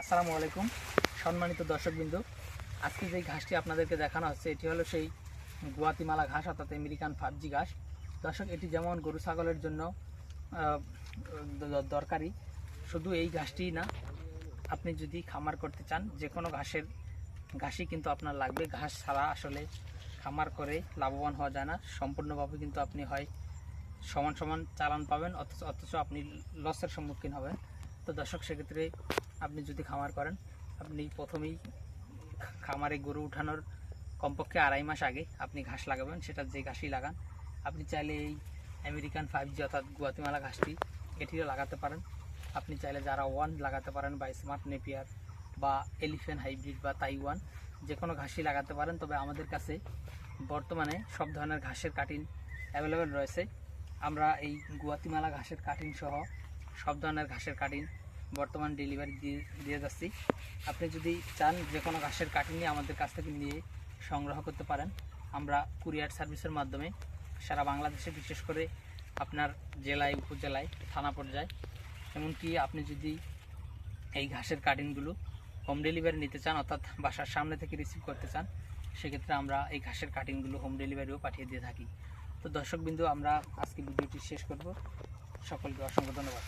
আসসালামু আলাইকুম, সম্মানিত দর্শকবৃন্দ। আজকে যেই ঘাসটি আপনাদেরকে দেখানো হচ্ছে, এটি হলো সেই গুয়াতিমালা ঘাস, অর্থাৎ আমেরিকান ফার্জি ঘাস। দর্শক, এটি যেমন গরু ছাগলের জন্য দরকারি, শুধু এই ঘাসটি না, আপনি যদি খামার করতে চান যে কোনো ঘাসের, ঘাসই কিন্তু আপনার লাগবে। ঘাস ছাড়া আসলে খামার করে লাভবান হওয়া যায় না। সম্পূর্ণভাবে কিন্তু আপনি হয় সমান সমান চালান পাবেন, অথচ অথচ আপনি লসের সম্মুখীন হবেন। তো দর্শক, সেক্ষেত্রে আপনি যদি খামার করেন, আপনি প্রথমেই খামারে গরু উঠানোর কমপক্ষে আড়াই মাস আগে আপনি ঘাস লাগাবেন, সেটা যে ঘাসই লাগান। আপনি চাইলে এই আমেরিকান ফাইভ জি অর্থাৎ গুয়াতিমালা ঘাসটি এটিও লাগাতে পারেন। আপনি চাইলে যারা ওয়ান লাগাতে পারেন বা স্মার্ট নেপিয়ার বা এলিফেন্ট হাইব্রিড বা তাইওয়ান, যে কোনো ঘাসই লাগাতে পারেন। তবে আমাদের কাছে বর্তমানে সব ধরনের ঘাসের কাটিং অ্যাভেলেবেল রয়েছে। আমরা এই গুয়াতিমালা ঘাসের কাটিং সহ সব ধরনের ঘাসের কাটিং বর্তমান ডেলিভারি দিয়ে দিয়ে যাচ্ছি। আপনি যদি চান যে কোনো ঘাসের কাটিং নিয়ে আমাদের কাছ থেকে নিয়ে সংগ্রহ করতে পারেন। আমরা কুরিয়ার সার্ভিসের মাধ্যমে সারা বাংলাদেশে, বিশেষ করে আপনার জেলায়, উপজেলায়, থানা পর্যায়ে, এমনকি আপনি যদি এই ঘাসের কাটিংগুলো হোম ডেলিভারি নিতে চান, অর্থাৎ বাসার সামনে থেকে রিসিভ করতে চান, সেক্ষেত্রে আমরা এই ঘাসের কাটিংগুলো হোম ডেলিভারিও পাঠিয়ে দিয়ে থাকি। তো দর্শকবিন্দু, আমরা আজকে ভিডিওটি শেষ করব। সকলকে অসংখ্য ধন্যবাদ।